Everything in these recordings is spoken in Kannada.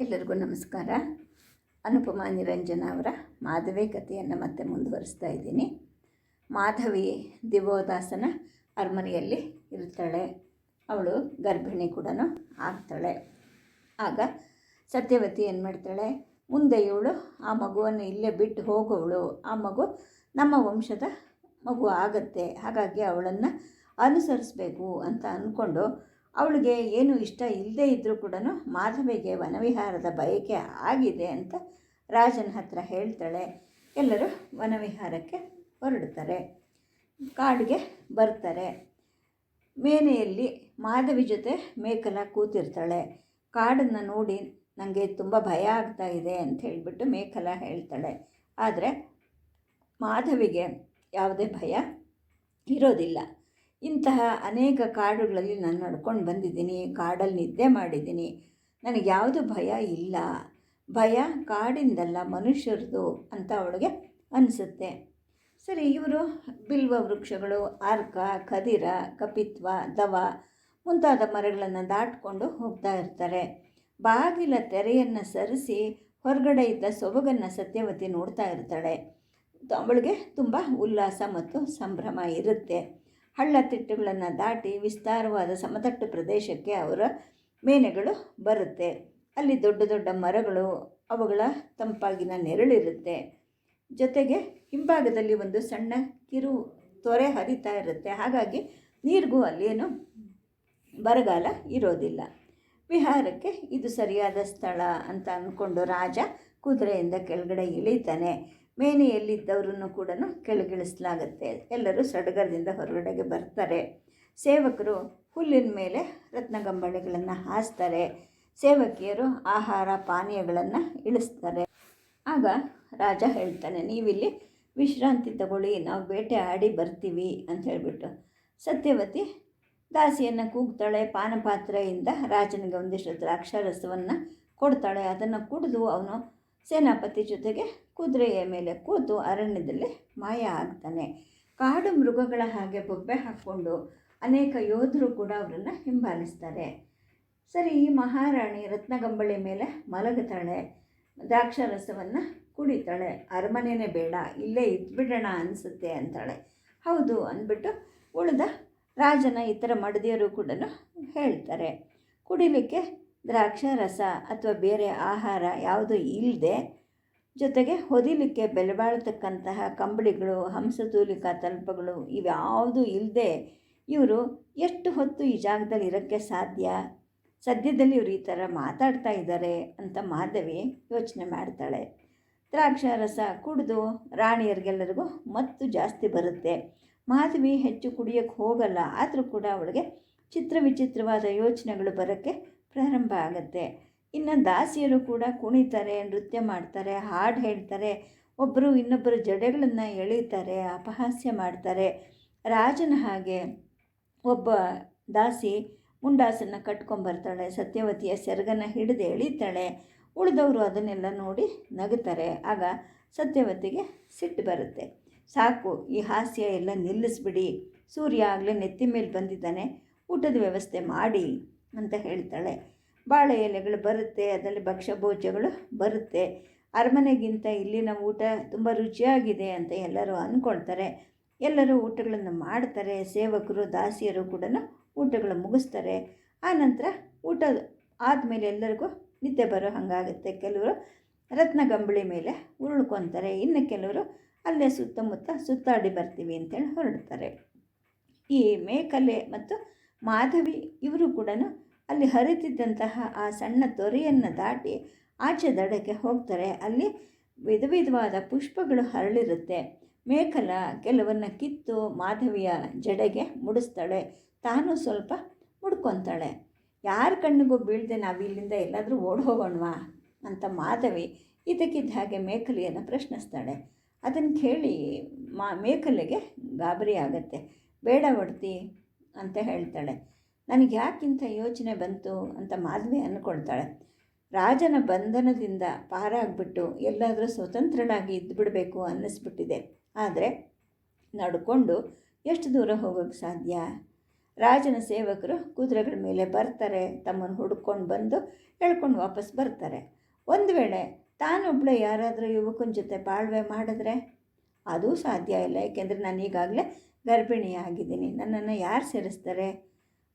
ಎಲ್ಲರಿಗೂ ನಮಸ್ಕಾರ. ಅನುಪಮಾ ನಿರಂಜನ ಅವರ ಮಾಧವಿ ಕಥೆಯನ್ನು ಮತ್ತೆ ಮುಂದುವರಿಸ್ತಾ ಇದ್ದೀನಿ. ಮಾಧವಿ ದಿವೋದಾಸನ ಅರಮನೆಯಲ್ಲಿ ಇರ್ತಾಳೆ. ಅವಳು ಗರ್ಭಿಣಿ ಕೂಡ ಆಗ್ತಾಳೆ. ಆಗ ಸತ್ಯವತಿ ಏನು ಮಾಡ್ತಾಳೆ? ಮುಂದೆ ಇವಳು ಆ ಮಗುವನ್ನು ಇಲ್ಲೇ ಬಿಟ್ಟು ಹೋಗೋವಳು. ಆ ಮಗು ನಮ್ಮ ವಂಶದ ಮಗು ಆಗತ್ತೆ. ಹಾಗಾಗಿ ಅವಳನ್ನು ಅನುಸರಿಸಬೇಕು ಅಂತ ಅಂದ್ಕೊಂಡು ಅವಳಿಗೆ ಏನು ಇಷ್ಟ ಇಲ್ಲದೇ ಇದ್ದರೂ ಕೂಡ ಮಾಧವಿಗೆ ವನವಿಹಾರದ ಬಯಕೆ ಆಗಿದೆ ಅಂತ ರಾಜನ ಹತ್ರ ಹೇಳ್ತಾಳೆ. ಎಲ್ಲರೂ ವನವಿಹಾರಕ್ಕೆ ಹೊರಡ್ತಾರೆ ಕಾಡಿಗೆ ಬರ್ತಾರೆ. ಮೇನೆಯಲ್ಲಿ ಮಾಧವಿ ಜೊತೆ ಮೇಕಲ ಕೂತಿರ್ತಾಳೆ. ಕಾಡನ್ನು ನೋಡಿ ನನಗೆ ತುಂಬ ಭಯ ಆಗ್ತಾ ಇದೆ ಅಂತ ಹೇಳಿಬಿಟ್ಟು ಮೇಕಲ ಹೇಳ್ತಾಳೆ. ಆದರೆ ಮಾಧವಿಗೆ ಯಾವುದೇ ಭಯ ಇರೋದಿಲ್ಲ. ಇಂತಹ ಅನೇಕ ಕಾಡುಗಳಲ್ಲಿ ನಾನು ನಡ್ಕೊಂಡು ಬಂದಿದ್ದೀನಿ, ಕಾಡಲ್ಲಿ ನಿದ್ದೆ ಮಾಡಿದ್ದೀನಿ. ನನಗೆ ಯಾವುದು ಭಯ ಇಲ್ಲ. ಭಯ ಕಾಡಿಂದಲ್ಲ, ಮನುಷ್ಯರದು ಅಂತ ಅವಳಿಗೆ ಅನಿಸುತ್ತೆ. ಸರಿ, ಇವರು ಬಿಲ್ವ ವೃಕ್ಷಗಳು ಅರ್ಕ ಕದಿರ, ಕಪಿತ್ವ, ದವ ಮುಂತಾದ ಮರಗಳನ್ನು ದಾಟಿಕೊಂಡು ಹೋಗ್ತಾ ಇರ್ತಾರೆ. ಬಾಗಿಲ ತೆರೆಯನ್ನು ಸರಿಸಿ ಹೊರಗಡೆ ಇದ್ದ ಸೊಬಗನ್ನು ಸತ್ಯವತಿ ನೋಡ್ತಾ ಇರ್ತಾಳೆ. ಅವಳಿಗೆ ತುಂಬ ಉಲ್ಲಾಸ ಮತ್ತು ಸಂಭ್ರಮ ಇರುತ್ತೆ. ಹಳ್ಳ ತಿಟ್ಟುಗಳನ್ನು ದಾಟಿ ವಿಸ್ತಾರವಾದ ಸಮತಟ್ಟು ಪ್ರದೇಶಕ್ಕೆ ಅವರ ಮೇನೆಗಳು ಬರುತ್ತೆ. ಅಲ್ಲಿ ದೊಡ್ಡ ದೊಡ್ಡ ಮರಗಳು ಅವುಗಳ ತಂಪಾಗಿನ ನೆರಳಿರುತ್ತೆ. ಜೊತೆಗೆ ಹಿಂಭಾಗದಲ್ಲಿ ಒಂದು ಸಣ್ಣ ಕಿರು ತೊರೆ ಹರಿತಾ ಇರುತ್ತೆ. ಹಾಗಾಗಿ ನೀರಿಗೂ ಅಲ್ಲೇನು ಬರಗಾಲ ಇರೋದಿಲ್ಲ. ವಿಹಾರಕ್ಕೆ ಇದು ಸರಿಯಾದ ಸ್ಥಳ ಅಂತ ಅಂದ್ಕೊಂಡು ರಾಜ ಕುದುರೆಯಿಂದ ಕೆಳಗಡೆ ಇಳಿತಾನೆ. ಮೇನೆಯಲ್ಲಿದ್ದವರನ್ನು ಕೂಡ ಕೆಳಗಿಳಿಸಲಾಗುತ್ತೆ. ಎಲ್ಲರೂ ಸಡಗರದಿಂದ ಹೊರಗಡೆಗೆ ಬರ್ತಾರೆ. ಸೇವಕರು ಹುಲ್ಲಿನ ಮೇಲೆ ರತ್ನಗಂಬಳಿಗಳನ್ನು ಹಾಸ್ತಾರೆ. ಸೇವಕಿಯರು ಆಹಾರ ಪಾನೀಯಗಳನ್ನು ಇಳಿಸ್ತಾರೆ. ಆಗ ರಾಜ ಹೇಳ್ತಾನೆ, ನೀವಿಲ್ಲಿ ವಿಶ್ರಾಂತಿ ತಗೊಳ್ಳಿ, ನಾವು ಬೇಟೆ ಆಡಿ ಬರ್ತೀವಿ ಅಂತ ಹೇಳಿಬಿಟ್ಟು. ಸತ್ಯವತಿ ದಾಸಿಯನ್ನು ಕೂಗ್ತಾಳೆ. ಪಾನಪಾತ್ರೆಯಿಂದ ರಾಜನಿಗೆ ಒಂದಿಷ್ಟು ದ್ರಾಕ್ಷಾರಸವನ್ನು ಕೊಡ್ತಾಳೆ. ಅದನ್ನು ಕುಡಿದು ಅವನು ಸೇನಾಪತಿ ಜೊತೆಗೆ ಕುದುರೆಯ ಮೇಲೆ ಕೂತು ಅರಣ್ಯದಲ್ಲಿ ಮಾಯ ಆಗ್ತಾನೆ. ಕಾಡು ಮೃಗಗಳ ಹಾಗೆ ಬೊಬ್ಬೆ ಹಾಕ್ಕೊಂಡು ಅನೇಕ ಯೋಧರು ಕೂಡ ಅವರನ್ನು ಹಿಂಬಾಲಿಸ್ತಾರೆ. ಸರಿ, ಈ ಮಹಾರಾಣಿ ರತ್ನಗಂಬಳಿ ಮೇಲೆ ಮಲಗುತ್ತಾಳೆ. ದ್ರಾಕ್ಷಾರಸವನ್ನು ಕುಡಿತಾಳೆ. ಅರಮನೆಯೇ ಬೇಡ, ಇಲ್ಲೇ ಇದ್ಬಿಡೋಣ ಅನಿಸುತ್ತೆ ಅಂತಾಳೆ. ಹೌದು ಅಂದ್ಬಿಟ್ಟು ಉಳಿದ ರಾಜನ ಇತರ ಮಡದಿಯರು ಕೂಡ ಹೇಳ್ತಾರೆ. ಕುಡಿಲಿಕ್ಕೆ ದ್ರಾಕ್ಷಾರಸ ಅಥವಾ ಬೇರೆ ಆಹಾರ ಯಾವುದು ಇಲ್ಲದೆ ಜೊತೆಗೆ ಹೊದಿಲಿಕ್ಕೆ ಬೆಲೆ ಬಾಳ್ತಕ್ಕಂತಹ ಕಂಬಳಿಗಳು ಹಂಸತೂಲಿಕಾ ತಲ್ಪಗಳು ಇವ್ಯಾವುದೂ ಇಲ್ಲದೆ ಇವರು ಎಷ್ಟು ಹೊತ್ತು ಈ ಜಾಗದಲ್ಲಿ ಇರೋಕ್ಕೆ ಸಾಧ್ಯ? ಸದ್ಯದಲ್ಲಿ ಇವರು ಈ ಥರ ಮಾತಾಡ್ತಾ ಇದ್ದಾರೆ ಅಂತ ಮಾಧವಿ ಯೋಚನೆ ಮಾಡ್ತಾಳೆ. ದ್ರಾಕ್ಷಾರಸ ಕುಡಿದು ರಾಣಿಯರಿಗೆಲ್ಲರಿಗೂ ಮತ್ತು ಜಾಸ್ತಿ ಬರುತ್ತೆ. ಮಾಧವಿ ಹೆಚ್ಚು ಕುಡಿಯೋಕ್ಕೆ ಹೋಗಲ್ಲ, ಆದರೂ ಕೂಡ ಅವಳಿಗೆ ಚಿತ್ರ ವಿಚಿತ್ರವಾದ ಯೋಚನೆಗಳು ಬರೋಕ್ಕೆ ಪ್ರಾರಂಭ ಆಗುತ್ತೆ. ಇನ್ನು ದಾಸಿಯರು ಕೂಡ ಕುಣಿತಾರೆ, ನೃತ್ಯ ಮಾಡ್ತಾರೆ, ಹಾಡು ಹೇಳ್ತಾರೆ. ಒಬ್ಬರು ಇನ್ನೊಬ್ಬರು ಜಡೆಗಳನ್ನು ಎಳೀತಾರೆ ಅಪಹಾಸ್ಯ ಮಾಡ್ತಾರೆ. ರಾಜನ ಹಾಗೆ ಒಬ್ಬ ದಾಸಿ ಮುಂಡಾಸನ್ನು ಕಟ್ಕೊಂಬರ್ತಾಳೆ, ಸತ್ಯವತಿಯ ಸೆರಗನ್ನು ಹಿಡಿದು ಎಳೀತಾಳೆ. ಉಳಿದವರು ಅದನ್ನೆಲ್ಲ ನೋಡಿ ನಗುತ್ತಾರೆ. ಆಗ ಸತ್ಯವತಿಗೆ ಸಿಟ್ಟು ಬರುತ್ತೆ. ಸಾಕು, ಈ ಹಾಸ್ಯ ಎಲ್ಲ ನಿಲ್ಲಿಸ್ಬಿಡಿ. ಸೂರ್ಯ ಆಗಲೇ ನೆತ್ತಿ ಮೇಲೆ ಬಂದಿದ್ದಾನೆ. ಊಟದ ವ್ಯವಸ್ಥೆ ಮಾಡಿ. ಅಂತ ಹೇಳ್ತಾಳೆ. ಬಾಳೆ ಎಲೆಗಳು ಬರುತ್ತೆ, ಅದರಲ್ಲಿ ಭಕ್ಷ್ಯಭೋಜ್ಯಗಳು ಬರುತ್ತೆ. ಅರಮನೆಗಿಂತ ಇಲ್ಲಿನ ಊಟ ತುಂಬ ರುಚಿಯಾಗಿದೆ ಅಂತ ಎಲ್ಲರೂ ಅಂದ್ಕೊಳ್ತಾರೆ ಎಲ್ಲರೂ ಊಟಗಳನ್ನು ಮಾಡ್ತಾರೆ, ಸೇವಕರು, ದಾಸಿಯರು ಕೂಡ ಊಟಗಳು ಮುಗಿಸ್ತಾರೆ. ಆನಂತರ ಊಟ ಆದಮೇಲೆ ಎಲ್ಲರಿಗೂ ನಿದ್ದೆ ಬರೋ ಹಾಗಾಗುತ್ತೆ. ಕೆಲವರು ರತ್ನಗಂಬಳಿ ಮೇಲೆ ಉರುಳ್ಕೊತಾರೆ. ಇನ್ನು ಕೆಲವರು ಅಲ್ಲೇ ಸುತ್ತಮುತ್ತ ಸುತ್ತಾಡಿ ಬರ್ತೀವಿ ಅಂತೇಳಿ ಹೊರಡ್ತಾರೆ. ಈ ಮೇಕಲೆ ಮತ್ತು ಮಾಧವಿ ಇವರು ಕೂಡ ಅಲ್ಲಿ ಹರಿತಿದ್ದಂತಹ ಆ ಸಣ್ಣ ತೊರೆಯನ್ನು ದಾಟಿ ಆಚೆ ದಡಕ್ಕೆ ಹೋಗ್ತಾರೆ. ಅಲ್ಲಿ ವಿಧ ವಿಧವಾದ ಪುಷ್ಪಗಳು ಹರಳಿರುತ್ತೆ. ಮೇಕಲ ಕೆಲವನ್ನು ಕಿತ್ತು ಮಾಧವಿಯ ಜಡೆಗೆ ಮುಡಿಸ್ತಾಳೆ. ತಾನು ಸ್ವಲ್ಪ ಮುಡ್ಕೊತಾಳೆ. ಯಾರ ಕಣ್ಣಿಗೂ ಬೀಳದೆ ನಾವು ಇಲ್ಲಿಂದ ಎಲ್ಲಾದರೂ ಓಡ್ ಹೋಗೋಣವಾ? ಅಂತ ಮಾಧವಿ ಇದಕ್ಕಿದ್ದ ಹಾಗೆ ಮೇಕಲೆಯನ್ನು ಪ್ರಶ್ನಿಸ್ತಾಳೆ. ಅದನ್ನು ಕೇಳಿ ಮಾ ಮೇಕಲೆಗೆ ಗಾಬರಿ ಆಗುತ್ತೆ. ಬೇಡ ಒಡ್ತಿ ಅಂತ ಹೇಳ್ತಾಳೆ. ನನಗೆ ಯಾಕಿಂಥ ಯೋಚನೆ ಬಂತು ಅಂತ ಮಾಧವಿ ಅಂದ್ಕೊಳ್ತಾಳೆ ರಾಜನ ಬಂಧನದಿಂದ ಪಾರಾಗ್ಬಿಟ್ಟು ಎಲ್ಲಾದರೂ ಸ್ವತಂತ್ರಳಾಗಿ ಇದ್ದುಬಿಡಬೇಕು ಅನ್ನಿಸ್ಬಿಟ್ಟಿದೆ. ಆದರೆ ನಡ್ಕೊಂಡು ಎಷ್ಟು ದೂರ ಹೋಗೋಕ್ಕೆ ಸಾಧ್ಯ? ರಾಜನ ಸೇವಕರು ಕುದುರೆಗಳ ಮೇಲೆ ಬರ್ತಾರೆ ತಮ್ಮನ್ನು ಹುಡ್ಕೊಂಡು ಬಂದು ಎಳ್ಕೊಂಡು ವಾಪಸ್ ಬರ್ತಾರೆ. ಒಂದು ವೇಳೆ ತಾನೊಬ್ಬಳೆ ಯಾರಾದರೂ ಯುವಕನ ಜೊತೆ ಬಾಳ್ವೆ ಮಾಡಿದ್ರೆ? ಅದೂ ಸಾಧ್ಯ ಇಲ್ಲ ಏಕೆಂದರೆ ನಾನು ಈಗಾಗಲೇ ಗರ್ಭಿಣಿಯಾಗಿದ್ದೀನಿ. ನನ್ನನ್ನು ಯಾರು ಸೇರಿಸ್ತಾರೆ?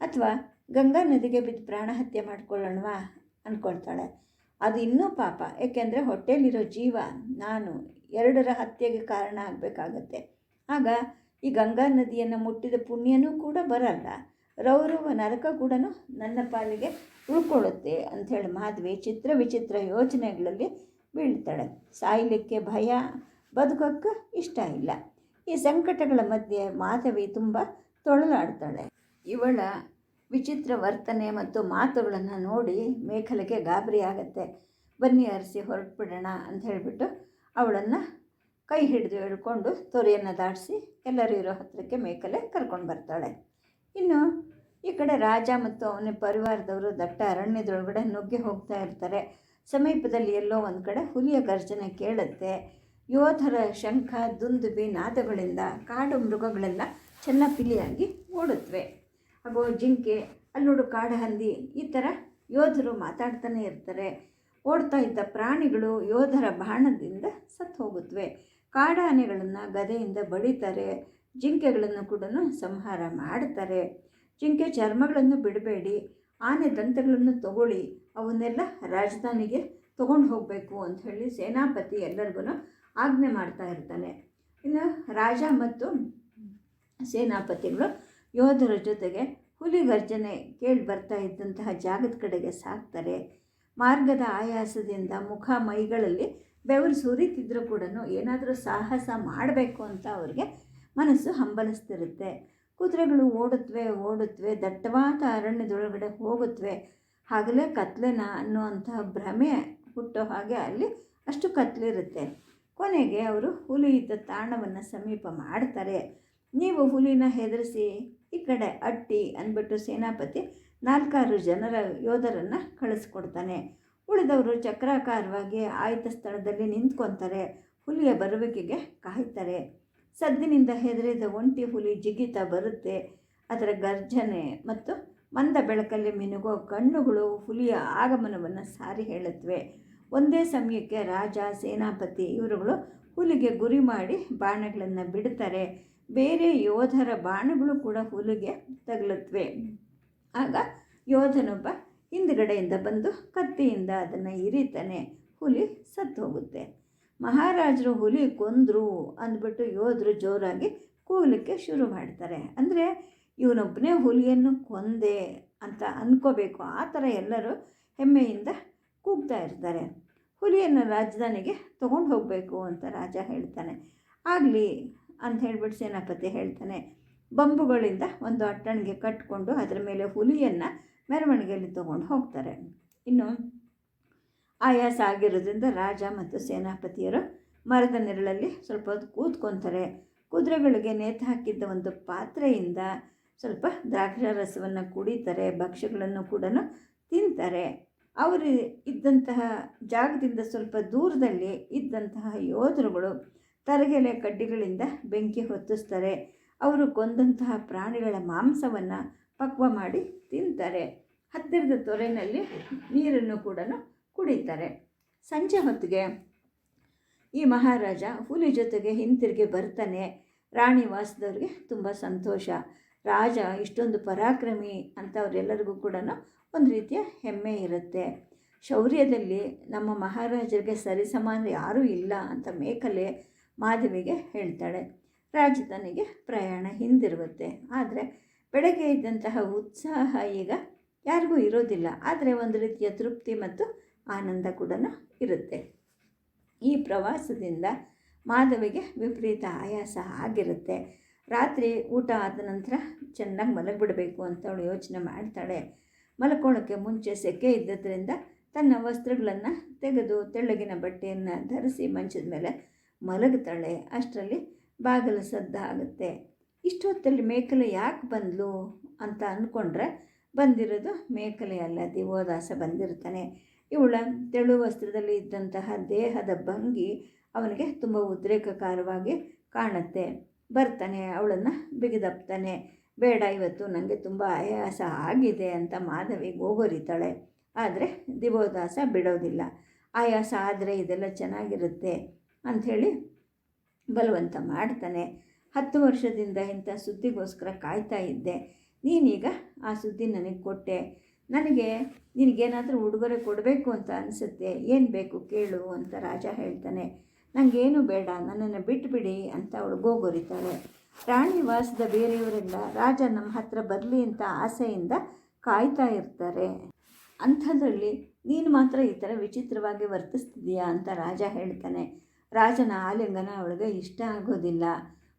ಅಥವಾ ಗಂಗಾ ನದಿಗೆ ಬಿದ್ದು ಪ್ರಾಣ ಹತ್ಯೆ ಮಾಡ್ಕೊಳ್ಳೋಣವಾ ಅಂದ್ಕೊಳ್ತಾಳೆ ಅದು ಇನ್ನೂ ಪಾಪ, ಏಕೆಂದರೆ ಹೊಟ್ಟೆಯಲ್ಲಿರೋ ಜೀವ, ನಾನು ಎರಡರ ಹತ್ಯೆಗೆ ಕಾರಣ ಆಗಬೇಕಾಗತ್ತೆ. ಆಗ ಈ ಗಂಗಾ ನದಿಯನ್ನು ಮುಟ್ಟಿದ ಪುಣ್ಯನೂ ಕೂಡ ಬರಲ್ಲ. ರೌರವ ನರಕ ಕೂಡ ನನ್ನ ಪಾಲಿಗೆ ಉಳ್ಕೊಳ್ಳುತ್ತೆ ಅಂಥೇಳಿ ಮಾಧವಿ ಚಿತ್ರ ವಿಚಿತ್ರ ಯೋಚನೆಗಳಲ್ಲಿ ಬೀಳ್ತಾಳೆ. ಸಾಯಲಿಕ್ಕೆ ಭಯ, ಬದುಕೋಕ್ಕೆ ಇಷ್ಟ ಇಲ್ಲ. ಈ ಸಂಕಟಗಳ ಮಧ್ಯೆ ಮಾಧವಿ ತುಂಬ ತೊಳಲಾಡ್ತಾಳೆ. ಇವಳ ವಿಚಿತ್ರ ವರ್ತನೆ ಮತ್ತು ಮಾತುಗಳನ್ನು ನೋಡಿ ಮೇಖಲೆಗೆ ಗಾಬರಿ ಆಗುತ್ತೆ. ಬನ್ನಿ ಅರಸಿ ಹೊರಟ್ಬಿಡೋಣ ಅಂತ ಹೇಳಿಬಿಟ್ಟು ಅವಳನ್ನು ಕೈ ಹಿಡಿದು ಎಳ್ಕೊಂಡು ತೊರೆಯನ್ನು ದಾಟಿಸಿ ಎಲ್ಲರೂ ಇರೋ ಹತ್ತಿರಕ್ಕೆ ಮೇಕಲೆ ಕರ್ಕೊಂಡು ಬರ್ತಾಳೆ. ಇನ್ನು ಈ ಕಡೆ ರಾಜ ಮತ್ತು ಅವನ ಪರಿವಾರದವರು ದಟ್ಟ ಅರಣ್ಯದೊಳಗಡೆ ನುಗ್ಗಿ ಹೋಗ್ತಾ ಇರ್ತಾರೆ. ಸಮೀಪದಲ್ಲಿ ಎಲ್ಲೋ ಒಂದು ಕಡೆ ಹುಲಿಯ ಗರ್ಜನೆ ಕೇಳುತ್ತೆ. ಯೋಧರ ಶಂಖ, ದುಂದುಬಿ, ನಾದಗಳಿಂದ ಕಾಡು ಮೃಗಗಳೆಲ್ಲ ಚೆನ್ನಪಿಲಿಯಾಗಿ ಓಡುತ್ತವೆ ಹಾಗೂ ಜಿಂಕೆ ಅಲ್ಲಿ ನೋಡು ಕಾಡು ಹಂದಿ ಈ ಥರ ಯೋಧರು ಮಾತಾಡ್ತಾನೆ ಇರ್ತಾರೆ. ಓಡ್ತಾ ಇದ್ದ ಪ್ರಾಣಿಗಳು ಯೋಧರ ಬಾಣದಿಂದ ಸತ್ತು ಹೋಗುತ್ತವೆ ಕಾಡಾನೆಗಳನ್ನು ಗದೆಯಿಂದ ಬಡಿತಾರೆ. ಜಿಂಕೆಗಳನ್ನು ಕೂಡ ಸಂಹಾರ ಮಾಡ್ತಾರೆ. ಜಿಂಕೆ ಚರ್ಮಗಳನ್ನು ಬಿಡಬೇಡಿ. ಆನೆ ದಂತಗಳನ್ನು ತಗೊಳ್ಳಿ. ಅವನ್ನೆಲ್ಲ ರಾಜಧಾನಿಗೆ ತೊಗೊಂಡು ಹೋಗಬೇಕು ಅಂತ ಹೇಳಿ ಸೇನಾಪತಿ ಎಲ್ಲರಿಗೂ ಆಜ್ಞೆ ಮಾಡ್ತಾ ಇರ್ತಾನೆ. ಇನ್ನು ರಾಜ ಮತ್ತು ಸೇನಾಪತಿಗಳು ಯೋಧರ ಜೊತೆಗೆ ಹುಲಿ ಗರ್ಜನೆ ಕೇಳಿ ಬರ್ತಾ ಇದ್ದಂತಹ ಜಾಗದ ಕಡೆಗೆ ಸಾಕ್ತಾರೆ. ಮಾರ್ಗದ ಆಯಾಸದಿಂದ ಮುಖ ಮೈಗಳಲ್ಲಿ ಬೆವರು ಸುರಿತಿದ್ರೂ ಕೂಡ ಏನಾದರೂ ಸಾಹಸ ಮಾಡಬೇಕು ಅಂತ ಅವ್ರಿಗೆ ಮನಸ್ಸು ಹಂಬಲಿಸ್ತಿರುತ್ತೆ. ಕುದುರೆಗಳು ಓಡುತ್ತವೆ ಓಡುತ್ತವೆ ದಟ್ಟವಾದ ಅರಣ್ಯದೊಳಗಡೆ ಹೋಗುತ್ತವೆ ಹಾಗಲೇ ಕತ್ಲೆನ ಅನ್ನುವಂತಹ ಭ್ರಮೆ ಹುಟ್ಟೋ ಹಾಗೆ ಅಲ್ಲಿ ಅಷ್ಟು ಕತ್ಲಿರುತ್ತೆ. ಕೊನೆಗೆ ಅವರು ಹುಲಿ ಇದ್ದ ತಾಣವನ್ನು ಸಮೀಪ ಮಾಡ್ತಾರೆ. ನೀವು ಹುಲಿನ ಹೆದರಿಸಿ ಈ ಕಡೆ ಅಟ್ಟಿ ಅಂದ್ಬಿಟ್ಟು ಸೇನಾಪತಿ ನಾಲ್ಕಾರು ಜನರ ಯೋಧರನ್ನು ಕಳಿಸ್ಕೊಡ್ತಾನೆ. ಉಳಿದವರು ಚಕ್ರಾಕಾರವಾಗಿ ಆಯ್ತ ಸ್ಥಳದಲ್ಲಿ ನಿಂತ್ಕೊತಾರೆ. ಹುಲಿಯ ಬರುವಿಕೆಗೆ ಕಾಯ್ತಾರೆ. ಸದ್ದಿನಿಂದ ಹೆದರಿದ ಒಂಟಿ ಹುಲಿ ಜಿಗಿತ ಬರುತ್ತೆ. ಅದರ ಗರ್ಜನೆ ಮತ್ತು ಮಂದ ಬೆಳಕಲ್ಲಿ ಮಿನುಗೋ ಕಣ್ಣುಗಳು ಹುಲಿಯ ಆಗಮನವನ್ನು ಸಾರಿ ಹೇಳುತ್ತವೆ. ಒಂದೇ ಸಮಯಕ್ಕೆ ರಾಜ, ಸೇನಾಪತಿ ಇವರುಗಳು ಹುಲಿಗೆ ಗುರಿ ಮಾಡಿ ಬಾಣಗಳನ್ನು ಬಿಡ್ತಾರೆ. ಬೇರೆ ಯೋಧರ ಬಾಣಗಳು ಕೂಡ ಹುಲಿಗೆ ತಗಲತ್ವೆ. ಆಗ ಯೋಧನೊಬ್ಬ ಹಿಂದುಗಡೆಯಿಂದ ಬಂದು ಕತ್ತಿಯಿಂದ ಅದನ್ನು ಇರಿತಾನೆ ಹುಲಿ ಸತ್ತು ಹೋಗುತ್ತೆ ಮಹಾರಾಜರು ಹುಲಿ ಕೊಂದರು ಅಂದ್ಬಿಟ್ಟು ಯೋಧರು ಜೋರಾಗಿ ಕೂಗಲಿಕ್ಕೆ ಶುರು ಮಾಡ್ತಾರೆ. ಅಂದರೆ ಇವನೊಬ್ಬನೇ ಹುಲಿಯನ್ನು ಕೊಂದೆ ಅಂತ ಅಂದ್ಕೋಬೇಕು ಆ ಥರ ಎಲ್ಲರೂ ಹೆಮ್ಮೆಯಿಂದ ಕೂಗ್ತಾ ಇರ್ತಾರೆ. ಹುಲಿಯನ್ನು ರಾಜಧಾನಿಗೆ ತೊಗೊಂಡು ಹೋಗಬೇಕು ಅಂತ ರಾಜ ಹೇಳ್ತಾನೆ. ಆಗಲಿ ಅಂತ ಹೇಳ್ಬಿಟ್ಟು ಸೇನಾಪತಿ ಹೇಳ್ತಾನೆ. ಬಂಬುಗಳಿಂದ ಒಂದು ಅಟ್ಟಣಿಗೆ ಕಟ್ಕೊಂಡು ಅದರ ಮೇಲೆ ಹುಲಿಯನ್ನು ಮೆರವಣಿಗೆಯಲ್ಲಿ ತೊಗೊಂಡು ಹೋಗ್ತಾರೆ. ಇನ್ನು ಆಯಾಸ ಆಗಿರೋದ್ರಿಂದ ರಾಜ ಮತ್ತು ಸೇನಾಪತಿಯರು ಮರದ ನೆರಳಲ್ಲಿ ಸ್ವಲ್ಪ ಹೊತ್ತು ಕೂತ್ಕೊತಾರೆ. ಕುದುರೆಗಳಿಗೆ ನೇತು ಹಾಕಿದ್ದ ಒಂದು ಪಾತ್ರೆಯಿಂದ ಸ್ವಲ್ಪ ದ್ರಾಕ್ಷಾರಸವನ್ನು ಕುಡಿತಾರೆ, ಭಕ್ಷ್ಯಗಳನ್ನು ಕೂಡ ತಿಂತಾರೆ. ಅವರು ಇದ್ದಂತಹ ಜಾಗದಿಂದ ಸ್ವಲ್ಪ ದೂರದಲ್ಲಿ ಇದ್ದಂತಹ ಯೋಧರುಗಳು ತರಗೆಲೆ ಕಡ್ಡಿಗಳಿಂದ ಬೆಂಕಿ ಹೊತ್ತಿಸ್ತಾರೆ. ಅವರು ಕೊಂದಂತಹ ಪ್ರಾಣಿಗಳ ಮಾಂಸವನ್ನು ಪಕ್ವ ಮಾಡಿ ತಿಂತಾರೆ. ಹತ್ತಿರದ ತೊರೆಯಲ್ಲಿ ನೀರನ್ನು ಕೂಡ ಕುಡಿತಾರೆ. ಸಂಜೆ ಹೊತ್ತಿಗೆ ಈ ಮಹಾರಾಜ ಹುಲಿ ಜೊತೆಗೆ ಹಿಂತಿರುಗಿ ಬರ್ತಾನೆ. ರಾಣಿ ವಾಸದವ್ರಿಗೆ ತುಂಬ ಸಂತೋಷ. ರಾಜ ಇಷ್ಟೊಂದು ಪರಾಕ್ರಮಿ ಅಂತ ಅವರೆಲ್ಲರಿಗೂ ಕೂಡ ಒಂದು ರೀತಿಯ ಹೆಮ್ಮೆ ಇರುತ್ತೆ. ಶೌರ್ಯದಲ್ಲಿ ನಮ್ಮ ಮಹಾರಾಜರಿಗೆ ಸರಿಸಮಾನ ಯಾರೂ ಇಲ್ಲ ಅಂತ ಮೇಕಲೆ ಮಾಧವಿಗೆ ಹೇಳ್ತಾಳೆ. ರಾಜಧಾನಿಗೆ ಪ್ರಯಾಣ ಹಿಂದಿರುಗುತ್ತೆ. ಆದರೆ ಬೆಳಗ್ಗೆ ಇದ್ದಂತಹ ಉತ್ಸಾಹ ಈಗ ಯಾರಿಗೂ ಇರೋದಿಲ್ಲ. ಆದರೆ ಒಂದು ರೀತಿಯ ತೃಪ್ತಿ ಮತ್ತು ಆನಂದ ಕೂಡ ಇರುತ್ತೆ. ಈ ಪ್ರವಾಸದಿಂದ ಮಾಧವಿಗೆ ವಿಪರೀತ ಆಯಾಸ ಆಗಿರುತ್ತೆ. ರಾತ್ರಿ ಊಟ ಆದ ನಂತರ ಚೆನ್ನಾಗಿ ಮಲಗಿಬಿಡಬೇಕು ಅಂತ ಅವಳು ಯೋಚನೆ ಮಾಡ್ತಾಳೆ. ಮಲ್ಕೊಳ್ಳೋಕ್ಕೆ ಮುಂಚೆ ಸೆಕೆ ಇದ್ದದ್ರಿಂದ ತನ್ನ ವಸ್ತ್ರಗಳನ್ನು ತೆಗೆದು ತೆಳ್ಳಗಿನ ಬಟ್ಟೆಯನ್ನು ಧರಿಸಿ ಮಂಚದ ಮೇಲೆ ಮಲಗುತ್ತಾಳೆ ಅಷ್ಟರಲ್ಲಿ ಬಾಗಿಲು ಸದ್ದ ಆಗುತ್ತೆ. ಇಷ್ಟೊತ್ತಲ್ಲಿ ಮೇಕಲೆ ಯಾಕೆ ಬಂದಳು ಅಂತ ಅಂದ್ಕೊಂಡ್ರೆ ಬಂದಿರೋದು ಮೇಕಲೆ ಅಲ್ಲ. ದಿವೋದಾಸ ಬಂದಿರ್ತಾನೆ. ಇವಳ ತೆಳು ವಸ್ತ್ರದಲ್ಲಿ ಇದ್ದಂತಹ ದೇಹದ ಭಂಗಿ ಅವನಿಗೆ ತುಂಬ ಉದ್ರೇಕಕಾರವಾಗಿ ಕಾಣುತ್ತೆ. ಬರ್ತಾನೆ, ಅವಳನ್ನು ಬಿಗಿದಪ್ತಾನೆ. ಬೇಡ, ಇವತ್ತು ನನಗೆ ತುಂಬ ಆಯಾಸ ಆಗಿದೆ ಅಂತ ಮಾಧವಿ ಗೋಗೊರಿತಾಳೆ. ಆದರೆ ದಿವೋದಾಸ ಬಿಡೋದಿಲ್ಲ. ಆಯಾಸ ಆದರೆ ಇದೆಲ್ಲ ಚೆನ್ನಾಗಿರುತ್ತೆ. ಅಂಥೇಳಿ ಬಲವಂತ ಮಾಡ್ತಾನೆ. ಹತ್ತು ವರ್ಷದಿಂದ ಇಂಥ ಸುದ್ದಿಗೋಸ್ಕರ ಕಾಯ್ತಾ ಇದ್ದೆ. ನೀನೀಗ ಆ ಸುದ್ದಿ ನನಗೆ ಕೊಟ್ಟೆ. ನನಗೆ ನಿನಗೇನಾದರೂ ಉಡುಗೊರೆ ಕೊಡಬೇಕು ಅಂತ ಅನಿಸುತ್ತೆ. ಏನು ಬೇಕು ಕೇಳು ಅಂತ ರಾಜ ಹೇಳ್ತಾನೆ. ನನಗೇನು ಬೇಡ, ನನ್ನನ್ನು ಬಿಟ್ಟುಬಿಡಿ ಅಂತ ಅವಳು ಗೋಗೊರಿತಾಳೆ. ರಾಣಿ ವಾಸದ ಬೇರೆಯವರೆಲ್ಲ ರಾಜ ನಮ್ಮ ಹತ್ರ ಬರಲಿ ಅಂತ ಆಸೆಯಿಂದ ಕಾಯ್ತಾ ಇರ್ತಾರೆ. ಅಂಥದ್ರಲ್ಲಿ ನೀನು ಮಾತ್ರ ಈ ಥರ ವಿಚಿತ್ರವಾಗಿ ವರ್ತಿಸ್ತಿದೀಯಾ ಅಂತ ರಾಜ ಹೇಳ್ತಾನೆ. ರಾಜನ ಆಲಿಂಗನ ಅವಳಿಗೆ ಇಷ್ಟ ಆಗೋದಿಲ್ಲ.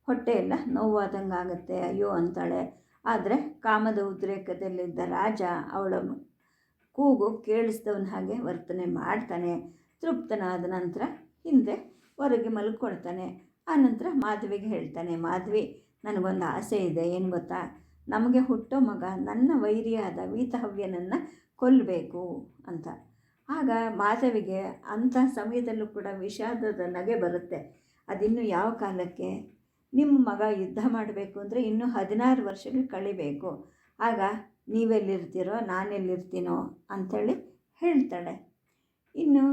ಹೊಟ್ಟೆಯೆಲ್ಲ ನೋವಾದಂಗೆ ಆಗುತ್ತೆ. ಅಯ್ಯೋ ಅಂತಾಳೆ. ಆದರೆ ಕಾಮದ ಉದ್ರೇಕದಲ್ಲಿದ್ದ ರಾಜ ಅವಳ ಕೂಗು ಕೇಳಿಸ್ದವನ ಹಾಗೆ ವರ್ತನೆ ಮಾಡ್ತಾನೆ. ತೃಪ್ತನಾದ ನಂತರ ಹಿಂದೆ ಹೊರಗೆ ಮಲ್ಕೊಳ್ತಾನೆ. ಆನಂತರ ಮಾಧವಿಗೆ ಹೇಳ್ತಾನೆ, ಮಾಧವಿ, ನನಗೊಂದು ಆಸೆ ಇದೆ. ಏನು ಗೊತ್ತಾ? ನಮಗೆ ಹುಟ್ಟೋ ಮಗ ನನ್ನ ವೈರಿಯಾದ ವೀತಹವ್ಯನನ್ನು ಕೊಲ್ಲಬೇಕು ಅಂತ. ಆಗ ಮಾಧವಿಗೆ ಅಂಥ ಸಮಯದಲ್ಲೂ ಕೂಡ ವಿಷಾದದ ನಗೆ ಬರುತ್ತೆ. ಅದಿನ್ನು ಯಾವ ಕಾಲಕ್ಕೆ? ನಿಮ್ಮ ಮಗ ಯುದ್ಧ ಮಾಡಬೇಕು ಅಂದರೆ ಇನ್ನೂ ಹದಿನಾರು ವರ್ಷಗಳು ಕಳಿಬೇಕು. ಆಗ ನೀವೆಲ್ಲಿರ್ತೀರೋ, ನಾನೆಲ್ಲಿರ್ತೀನೋ ಅಂಥೇಳಿ ಹೇಳ್ತಾಳೆ. ಇನ್ನು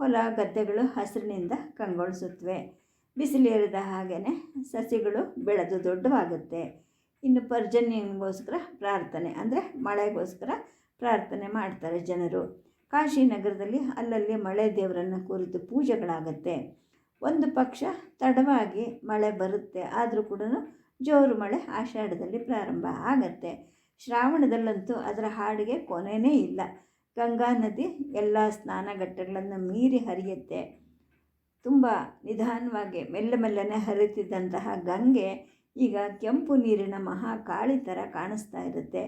ಹೊಲ ಗದ್ದೆಗಳು ಹಸಿರಿನಿಂದ ಕಂಗೊಳಿಸುತ್ತವೆ ಬಿಸಿಲೇರಿದ ಹಾಗೆಯೇ ಸಸಿಗಳು ಬೆಳೆದು ದೊಡ್ಡವಾಗುತ್ತೆ. ಇನ್ನು ಪರ್ಜನ್ಯಗೋಸ್ಕರ ಪ್ರಾರ್ಥನೆ ಅಂದರೆ ಮಳೆಗೋಸ್ಕರ ಪ್ರಾರ್ಥನೆ ಮಾಡ್ತಾರೆ ಜನರು. ಕಾಶಿನಗರದಲ್ಲಿ ಅಲ್ಲಲ್ಲಿ ಮಳೆ ದೇವರನ್ನು ಕುರಿತು ಪೂಜೆಗಳಾಗತ್ತೆ. ಒಂದು ಪಕ್ಷ ತಡವಾಗಿ ಮಳೆ ಬರುತ್ತೆ, ಆದರೂ ಕೂಡ ಜೋರು ಮಳೆ ಆಷಾಢದಲ್ಲಿ ಪ್ರಾರಂಭ ಆಗತ್ತೆ. ಶ್ರಾವಣದಲ್ಲಂತೂ ಅದರ ಹಾಡಿಗೆ ಕೊನೆಯೇ ಇಲ್ಲ. ಗಂಗಾ ನದಿ ಎಲ್ಲ ಸ್ನಾನಘಟ್ಟಗಳನ್ನು ಮೀರಿ ಹರಿಯುತ್ತೆ. ತುಂಬ ನಿಧಾನವಾಗಿ ಮೆಲ್ಲ ಮೆಲ್ಲನೆ ಹರಿತಿದ್ದಂತಹ ಗಂಗೆ ಈಗ ಕೆಂಪು ನೀರಿನ ಮಹಾಕಾಳಿ ಥರ ಕಾಣಿಸ್ತಾ ಇರುತ್ತೆ.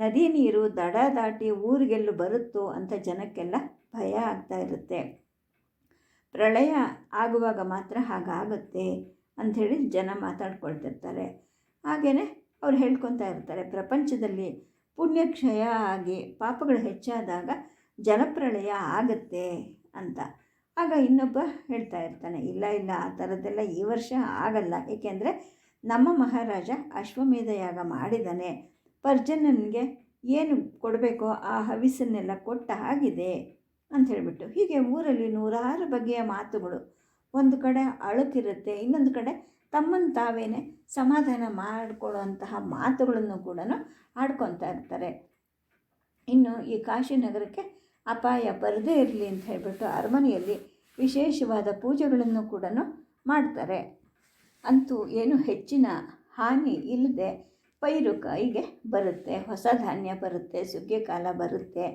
ನದಿ ನೀರು ದಡ ದಾಟಿ ಊರಿಗೆಲ್ಲೂ ಬರುತ್ತೋ ಅಂತ ಜನಕ್ಕೆಲ್ಲ ಭಯ ಆಗ್ತಾ ಇರುತ್ತೆ. ಪ್ರಳಯ ಆಗುವಾಗ ಮಾತ್ರ ಹಾಗಾಗುತ್ತೆ ಅಂಥೇಳಿ ಜನ ಮಾತಾಡ್ಕೊಳ್ತಿರ್ತಾರೆ. ಹಾಗೆಯೇ ಅವ್ರು ಹೇಳ್ಕೊತಾ ಇರ್ತಾರೆ, ಪ್ರಪಂಚದಲ್ಲಿ ಪುಣ್ಯಕ್ಷಯ ಆಗಿ ಪಾಪಗಳು ಹೆಚ್ಚಾದಾಗ ಜಲಪ್ರಳಯ ಆಗುತ್ತೆ ಅಂತ. ಆಗ ಇನ್ನೊಬ್ಬ ಹೇಳ್ತಾ ಇರ್ತಾನೆ, ಇಲ್ಲ ಇಲ್ಲ, ಆ ಥರದ್ದೆಲ್ಲ ಈ ವರ್ಷ ಆಗಲ್ಲ. ಏಕೆಂದರೆ ನಮ್ಮ ಮಹಾರಾಜ ಅಶ್ವಮೇಧ ಯಾಗ ಮಾಡಿದ್ದಾನೆ. ಪರ್ಜನನಿಗೆ ಏನು ಕೊಡಬೇಕೋ ಆ ಹವಿಸನ್ನೆಲ್ಲ ಕೊಟ್ಟ ಹಾಗಿದೆ ಅಂತ ಹೇಳಿಬಿಟ್ಟು ಹೀಗೆ ಊರಲ್ಲಿ ನೂರಾರು ಬಗೆಯ ಮಾತುಗಳು. ಒಂದು ಕಡೆ ಅಳುಕಿರುತ್ತೆ ಇನ್ನೊಂದು ಕಡೆ ತಮ್ಮನ್ನು ತಾವೇನೆ ಸಮಾಧಾನ ಮಾಡಿಕೊಳ್ಳುವಂತಹ ಮಾತುಗಳನ್ನು ಕೂಡ ಆಡ್ಕೊತಾ ಇರ್ತಾರೆ. ಇನ್ನು ಈ ಕಾಶಿ ನಗರಕ್ಕೆ ಅಪಾಯ ಬರದೇ ಇರಲಿ ಅಂತ ಹೇಳಿಬಿಟ್ಟು ಅರಮನೆಯಲ್ಲಿ ವಿಶೇಷವಾದ ಪೂಜೆಗಳನ್ನು ಕೂಡ ಮಾಡ್ತಾರೆ. ಅಂತೂ ಏನು ಹೆಚ್ಚಿನ ಹಾನಿ ಇಲ್ಲದೆ ಪೈರು ಕೈಗೆ ಬರುತ್ತೆ, ಹೊಸ ಧಾನ್ಯ ಬರುತ್ತೆ, ಸುಗ್ಗಿ ಕಾಲ ಬರುತ್ತೆ.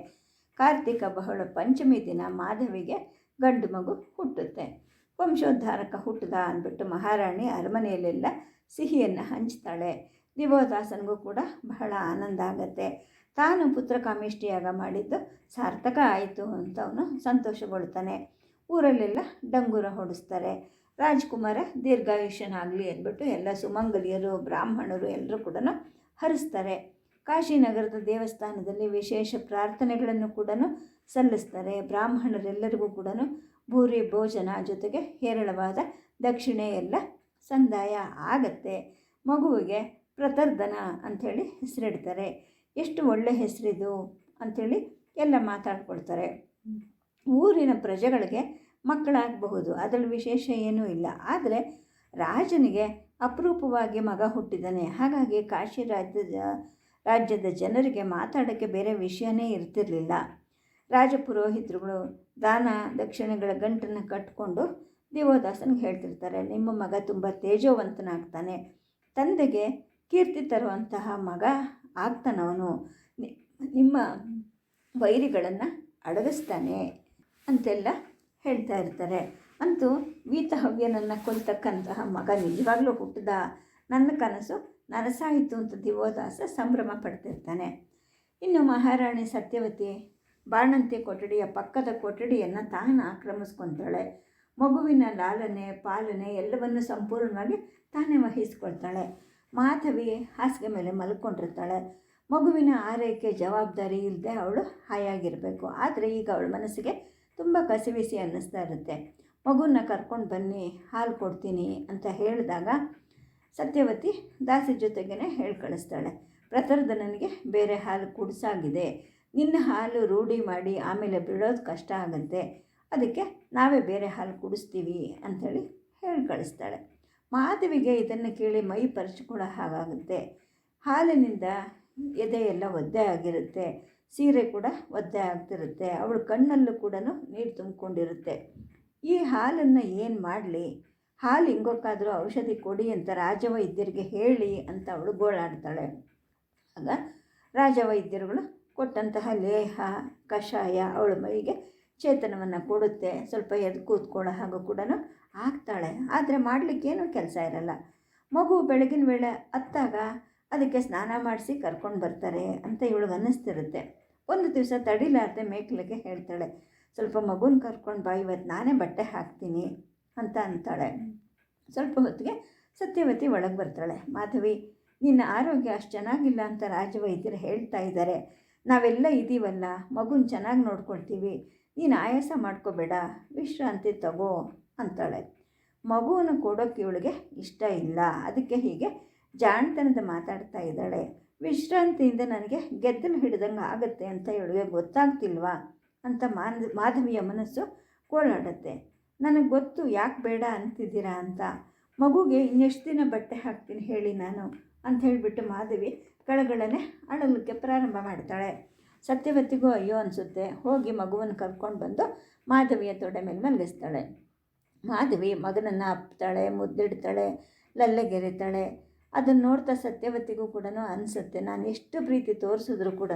ಕಾರ್ತಿಕ ಬಹಳ ಪಂಚಮಿ ದಿನ ಮಾಧವಿಗೆ ಗಂಡು ಮಗು ಹುಟ್ಟುತ್ತೆ. ವಂಶೋದ್ಧಾರಕ ಹುಟ್ಟದ ಅಂದ್ಬಿಟ್ಟು ಮಹಾರಾಣಿ ಅರಮನೆಯಲ್ಲೆಲ್ಲ ಸಿಹಿಯನ್ನು ಹಂಚ್ತಾಳೆ. ದಿವೋದಾಸನಿಗೂ ಕೂಡ ಬಹಳ ಆನಂದ ಆಗತ್ತೆ. ತಾನು ಪುತ್ರ ಕಾಮಿಷ್ಟಿಯಾಗ ಮಾಡಿದ್ದು ಸಾರ್ಥಕ ಆಯಿತು ಅಂತ ಅವನು ಸಂತೋಷಗೊಳ್ತಾನೆ. ಊರಲ್ಲೆಲ್ಲ ಡಂಗೂರ ಹೊಡಿಸ್ತಾರೆ. ರಾಜ್ಕುಮಾರ ದೀರ್ಘಾಯುಷ್ಯನಾಗಲಿ ಅಂದ್ಬಿಟ್ಟು ಎಲ್ಲ ಸುಮಂಗಲಿಯರು, ಬ್ರಾಹ್ಮಣರು ಎಲ್ಲರೂ ಕೂಡ ಹರಿಸ್ತಾರೆ. ಕಾಶಿನಗರದ ದೇವಸ್ಥಾನದಲ್ಲಿ ವಿಶೇಷ ಪ್ರಾರ್ಥನೆಗಳನ್ನು ಕೂಡ ಸಲ್ಲಿಸ್ತಾರೆ. ಬ್ರಾಹ್ಮಣರೆಲ್ಲರಿಗೂ ಕೂಡ ಭೂರಿ ಭೋಜನ ಜೊತೆಗೆ ಹೇರಳವಾದ ದಕ್ಷಿಣೆ ಎಲ್ಲ ಸಂದಾಯ ಆಗತ್ತೆ. ಮಗುವಿಗೆ ಪ್ರತರ್ಧನ ಅಂಥೇಳಿ ಹೆಸರಿಡ್ತಾರೆ. ಎಷ್ಟು ಒಳ್ಳೆ ಹೆಸರಿದು ಅಂಥೇಳಿ ಎಲ್ಲ ಮಾತಾಡ್ಕೊಳ್ತಾರೆ. ಊರಿನ ಪ್ರಜೆಗಳಿಗೆ ಮಕ್ಕಳಾಗಬಹುದು. ಅದರಲ್ಲಿ ವಿಶೇಷ ಏನೂ ಇಲ್ಲ. ಆದರೆ ರಾಜನಿಗೆ ಅಪರೂಪವಾಗಿ ಮಗ ಹುಟ್ಟಿದ್ದಾನೆ. ಹಾಗಾಗಿ ಕಾಶಿ ರಾಜ್ಯದ ರಾಜ್ಯದ ಜನರಿಗೆ ಮಾತಾಡೋಕ್ಕೆ ಬೇರೆ ವಿಷಯನೇ ಇರ್ತಿರಲಿಲ್ಲ. ರಾಜಪುರೋಹಿತರುಗಳು ದಾನ ದಕ್ಷಿಣಗಳ ಗಂಟನ್ನು ಕಟ್ಟಿಕೊಂಡು ದೇವದಾಸನಿಗೆ ಹೇಳ್ತಿರ್ತಾರೆ, ನಿಮ್ಮ ಮಗ ತುಂಬ ತೇಜೋವಂತನಾಗ್ತಾನೆ. ತಂದೆಗೆ ಕೀರ್ತಿ ತರುವಂತಹ ಮಗ ಆಗ್ತಾನವನು. ನಿಮ್ಮ ವೈರಿಗಳನ್ನು ಅಡಗಿಸ್ತಾನೆ ಅಂತೆಲ್ಲ ಹೇಳ್ತಾ ಇರ್ತಾರೆ. ಅಂತೂ ವೀತಹವ್ಯನನ್ನು ಕೊಲ್ತಕ್ಕಂತಹ ಮಗ ನಿಜವಾಗ್ಲೂ ಹುಟ್ಟಿದ ನನ್ನ ಕನಸು ನನಸಾಯಿತು ಅಂತ ದಿವೋದಾಸ ಸಂಭ್ರಮ ಪಡ್ತಿರ್ತಾನೆ. ಇನ್ನು ಮಹಾರಾಣಿ ಸತ್ಯವತಿ ಬಾಣಂತಿ ಕೊಠಡಿಯ ಪಕ್ಕದ ಕೊಠಡಿಯನ್ನು ತಾನು ಆಕ್ರಮಿಸ್ಕೊತಾಳೆ. ಮಗುವಿನ ಲಾಲನೆ, ಪಾಲನೆ ಎಲ್ಲವನ್ನು ಸಂಪೂರ್ಣವಾಗಿ ತಾನೇ ವಹಿಸ್ಕೊಳ್ತಾಳೆ. ಮಾಧವಿ ಹಾಸಿಗೆ ಮೇಲೆ ಮಲ್ಕೊಂಡಿರ್ತಾಳೆ. ಮಗುವಿನ ಆರೈಕೆ ಜವಾಬ್ದಾರಿ ಇಲ್ಲದೆ ಅವಳು ಹಾಯಾಗಿರಬೇಕು. ಆದರೆ ಈಗ ಅವಳ ಮನಸ್ಸಿಗೆ ತುಂಬ ಕಸಿವಿಸಿ ಅನ್ನಿಸ್ತಾ ಇರುತ್ತೆ. ಮಗುನ ಕರ್ಕೊಂಡು ಬನ್ನಿ, ಹಾಲು ಕೊಡ್ತೀನಿ ಅಂತ ಹೇಳಿದಾಗ ಸತ್ಯವತಿ ದಾಸಿ ಜೊತೆಗೇ ಹೇಳಿ ಕಳಿಸ್ತಾಳೆ. ಪ್ರತರ್ಧನನಿಗೆ ಬೇರೆ ಹಾಲು ಕುಡಿಸಾಗಿದೆ. ನಿನ್ನ ಹಾಲು ರೂಢಿ ಮಾಡಿ ಆಮೇಲೆ ಬಿಡೋದು ಕಷ್ಟ ಆಗುತ್ತೆ. ಅದಕ್ಕೆ ನಾವೇ ಬೇರೆ ಹಾಲು ಕುಡಿಸ್ತೀವಿ ಅಂಥೇಳಿ ಹೇಳಿ ಕಳಿಸ್ತಾಳೆ. ಮಾಧವಿಗೆ ಇದನ್ನು ಕೇಳಿ ಮೈ ಪರಿಚಿಕೊಳ್ಳೋ ಹಾಗಾಗುತ್ತೆ. ಹಾಲಿನಿಂದ ಎದೆಯೆಲ್ಲ ಒದ್ದೆ ಆಗಿರುತ್ತೆ. ಸೀರೆ ಕೂಡ ಒದ್ದೆ ಆಗ್ತಿರುತ್ತೆ. ಅವಳ ಕಣ್ಣಲ್ಲೂ ಕೂಡ ನೀರು ತುಂಬಿಕೊಂಡಿರುತ್ತೆ. ಈ ಹಾಲನ್ನು ಏನು ಮಾಡಲಿ? ಹಾಲು ಹಿಂಗೋಕ್ಕಾದರೂ ಔಷಧಿ ಕೊಡಿ ಅಂತ ರಾಜವೈದ್ಯರಿಗೆ ಹೇಳಿ ಅಂತ ಅವಳು ಗೋಳಾಡ್ತಾಳೆ ಆಗ ರಾಜವೈದ್ಯರುಗಳು ಕೊಟ್ಟಂತಹ ಲೇಹ, ಕಷಾಯ ಅವಳ ಮೈಗೆ ಚೇತನವನ್ನು ಕೊಡುತ್ತೆ. ಸ್ವಲ್ಪ ಎದ್ದು ಕೂತ್ಕೊಳ್ಳೋ ಹಾಗೂ ಕೂಡ ಆಗ್ತಾಳೆ. ಆದರೆ ಮಾಡಲಿಕ್ಕೇನು ಕೆಲಸ ಇರಲ್ಲ. ಮಗು ಬೆಳಗಿನ ವೇಳೆ ಅತ್ತಾಗ ಅದಕ್ಕೆ ಸ್ನಾನ ಮಾಡಿಸಿ ಕರ್ಕೊಂಡು ಬರ್ತಾರೆ ಅಂತ ಇವಳಿಗೆ ಅನ್ನಿಸ್ತಿರುತ್ತೆ. ಒಂದು ದಿವಸ ತಡಿಲಾರ್ದೆ ಮೇಕ್ಲಿಗೆ ಹೇಳ್ತಾಳೆ, ಸ್ವಲ್ಪ ಮಗುನ ಕರ್ಕೊಂಡು ಬಾ ಇವತ್ತು ನಾನೇ ಬಟ್ಟೆ ಹಾಕ್ತೀನಿ ಅಂತ ಅಂತಾಳೆ. ಸ್ವಲ್ಪ ಹೊತ್ತಿಗೆ ಸತ್ಯವತಿ ಒಳಗೆ ಬರ್ತಾಳೆ, ಮಾಧವಿ, ನಿನ್ನ ಆರೋಗ್ಯ ಅಷ್ಟು ಚೆನ್ನಾಗಿಲ್ಲ ಅಂತ ರಾಜವೈದ್ಯರು ಹೇಳ್ತಾ ಇದ್ದಾರೆ ನಾವೆಲ್ಲ ಇದ್ದೀವಲ್ಲ ಮಗುನ ಚೆನ್ನಾಗಿ ನೋಡ್ಕೊಳ್ತೀವಿ. ನೀನು ಆಯಾಸ ಮಾಡ್ಕೋಬೇಡ, ವಿಶ್ರಾಂತಿ ತಗೋ ಅಂತಾಳೆ. ಮಗುವನ್ನು ಕೊಡೋಕ್ಕೆ ಇವಳಿಗೆ ಇಷ್ಟ ಇಲ್ಲ, ಅದಕ್ಕೆ ಹೀಗೆ ಜಾಣತನದ ಮಾತಾಡ್ತಾ ಇದ್ದಾಳೆ. ವಿಶ್ರಾಂತಿಯಿಂದ ನನಗೆ ಗೆದ್ದಲು ಹಿಡ್ದಂಗೆ ಆಗುತ್ತೆ ಅಂತ ಹೇಳುವೆ ಗೊತ್ತಾಗ್ತಿಲ್ವಾ? ಅಂತ ಮಾನ್, ಮಾಧವಿಯ ಮನಸ್ಸು ಕೋಳಾಡುತ್ತೆ ನನಗೆ ಗೊತ್ತು, ಯಾಕೆ ಬೇಡ ಅಂತಿದ್ದೀರಾ ಅಂತ. ಮಗುಗೆ ಇನ್ನೆಷ್ಟು ದಿನ ಬಟ್ಟೆ ಹಾಕ್ತೀನಿ ಹೇಳಿ ನಾನು ಅಂತ ಹೇಳಿಬಿಟ್ಟು ಮಾಧವಿ ಕಳಗಳನ್ನೇ ಅಳಲಿಕ್ಕೆ ಪ್ರಾರಂಭ ಮಾಡ್ತಾಳೆ. ಸತ್ಯವತಿಗೂ ಅಯ್ಯೋ ಅನಿಸುತ್ತೆ. ಹೋಗಿ ಮಗುವನ್ನು ಕರ್ಕೊಂಡು ಬಂದು ಮಾಧವಿಯ ತೊಡೆ ಮೇಲೆ ಮಲಗಿಸ್ತಾಳೆ. ಮಾಧವಿ ಮಗನನ್ನು ಅಪ್ತಾಳೆ, ಮುದ್ದಿಡ್ತಾಳೆ, ಲಲ್ಲೆಗೆರಿತಾಳೆ. ಅದನ್ನು ನೋಡ್ತಾ ಸತ್ಯವತಿಗೂ ಕೂಡ ಅನಿಸುತ್ತೆ. ನಾನು ಎಷ್ಟು ಪ್ರೀತಿ ತೋರಿಸಿದ್ರು ಕೂಡ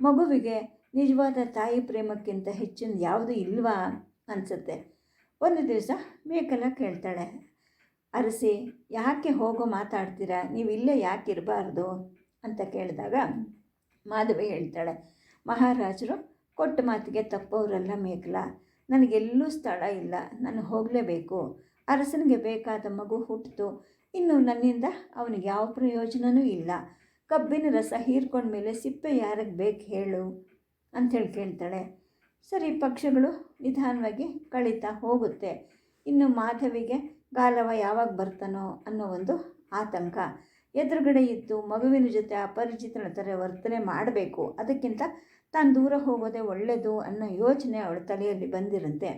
ಮಗುವಿಗೆ ನಿಜವಾದ ತಾಯಿ ಪ್ರೇಮಕ್ಕಿಂತ ಹೆಚ್ಚಿನ ಯಾವುದು ಇಲ್ವಾ ಅನಿಸುತ್ತೆ. ಒಂದು ದಿವಸ ಮೇಕಲ ಕೇಳ್ತಾಳೆ, ಅರಸಿ, ಯಾಕೆ ಹೋಗೋ ಮಾತಾಡ್ತೀರಾ? ನೀವು ಇಲ್ಲೇ ಯಾಕೆ ಇರಬಾರ್ದು? ಅಂತ ಕೇಳಿದಾಗ ಮಾಧವಿ ಹೇಳ್ತಾಳೆ, ಮಹಾರಾಜರು ಕೊಟ್ಟ ಮಾತಿಗೆ ತಪ್ಪವರಲ್ಲ ಮೇಕಲ. ನನಗೆಲ್ಲೂ ಸ್ಥಳ ಇಲ್ಲ. ನಾನು ಹೋಗಲೇಬೇಕು. ಅರಸನಿಗೆ ಬೇಕಾದ ಮಗು ಹುಟ್ಟಿತು ಇನ್ನು ನನ್ನಿಂದ ಅವನಿಗೆ ಯಾವ ಪ್ರಯೋಜನವೂ ಇಲ್ಲ. ಕಬ್ಬಿನ ರಸ ಹೀರ್ಕೊಂಡ ಮೇಲೆ ಸಿಪ್ಪೆ ಯಾರಿಗೆ ಬೇಕು ಹೇಳು ಅಂಥೇಳಿ ಕೇಳ್ತಾಳೆ. ಸರಿ, ಪಕ್ಷಗಳು ನಿಧಾನವಾಗಿ ಕಳೀತಾ ಹೋಗುತ್ತೆ. ಇನ್ನು ಮಾಧವಿಗೆ ಗಾಲವ ಯಾವಾಗ ಬರ್ತಾನೋ ಅನ್ನೋ ಒಂದು ಆತಂಕ. ಎದುರುಗಡೆ ಇದ್ದು ಮಗುವಿನ ಜೊತೆ ಅಪರಿಚಿತನ ಥರ ವರ್ತನೆ ಮಾಡಬೇಕು. ಅದಕ್ಕಿಂತ ತಾನು ದೂರ ಹೋಗೋದೇ ಒಳ್ಳೆಯದು ಅನ್ನೋ ಯೋಚನೆ ಅವಳ ತಲೆಯಲ್ಲಿ ಬಂದಿರುತ್ತೆ.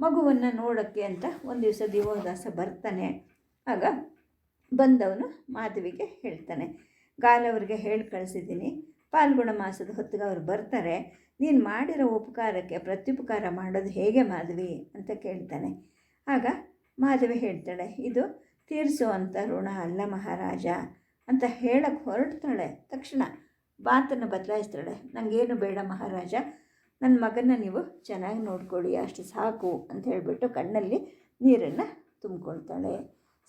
ಮಗುವನ್ನು ನೋಡೋಕ್ಕೆ ಅಂತ ಒಂದು ದಿವಸ ದಿವೋದಾಸ ಬರ್ತಾನೆ. ಆಗ ಬಂದವನು ಮಾಧವಿಗೆ ಹೇಳ್ತಾನೆ. ಗಾಲವ್ರಿಗೆ ಹೇಳಿ ಕಳಿಸಿದ್ದೀನಿ. ಪಾಲ್ಗುಣ ಮಾಸದ ಹೊತ್ತಿಗೆ ಅವ್ರು ಬರ್ತಾರೆ. ನೀನು ಮಾಡಿರೋ ಉಪಕಾರಕ್ಕೆ ಪ್ರತ್ಯುಪಕಾರ ಮಾಡೋದು ಹೇಗೆ ಮಾಧವಿ ಅಂತ ಕೇಳ್ತಾನೆ. ಆಗ ಮಾಧವಿ ಹೇಳ್ತಾಳೆ, ಇದು ತೀರಿಸುವಂಥ ಋಣ ಅಲ್ಲ ಮಹಾರಾಜ ಅಂತ ಹೇಳಕ್ಕೆ ಹೊರಡ್ತಾಳೆ. ತಕ್ಷಣ ಮಾತನ್ನು ಬದಲಾಯಿಸ್ತಾಳೆ. ನನಗೇನು ಬೇಡ ಮಹಾರಾಜ ನನ್ನ ಮಗನ ನೀವು ಚೆನ್ನಾಗಿ ನೋಡ್ಕೊಳ್ಳಿ, ಅಷ್ಟು ಸಾಕು ಅಂತ ಹೇಳಿಬಿಟ್ಟು ಕಣ್ಣಲ್ಲಿ ನೀರನ್ನು ತುಂಬಿಕೊಳ್ತಾಳೆ.